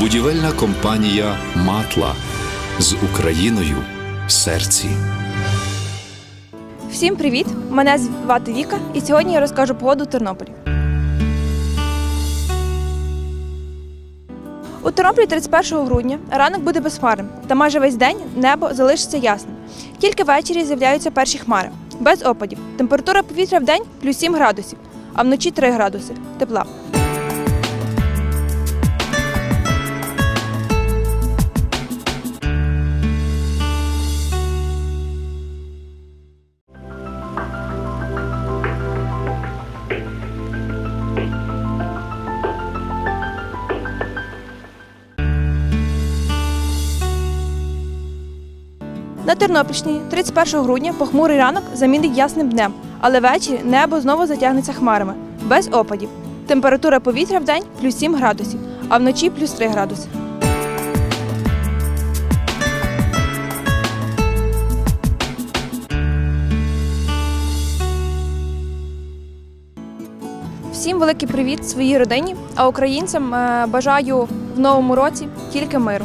Будівельна компанія Матла з Україною в серці. Всім привіт! Мене звати Віка, і сьогодні я розкажу погоду у Тернополі. У Тернополі 31 грудня ранок буде безхмарним, та майже весь день небо залишиться ясним. Тільки ввечері з'являються перші хмари, без опадів. Температура повітря в день плюс 7 градусів, а вночі 3 градуси тепла. На Тернопільщині 31 грудня похмурий ранок замінить ясним днем, але ввечері небо знову затягнеться хмарами, без опадів. Температура повітря в день плюс 7 градусів, а вночі плюс 3 градуси. Всім великий привіт своїй родині, а українцям е, бажаю в новому році тільки миру.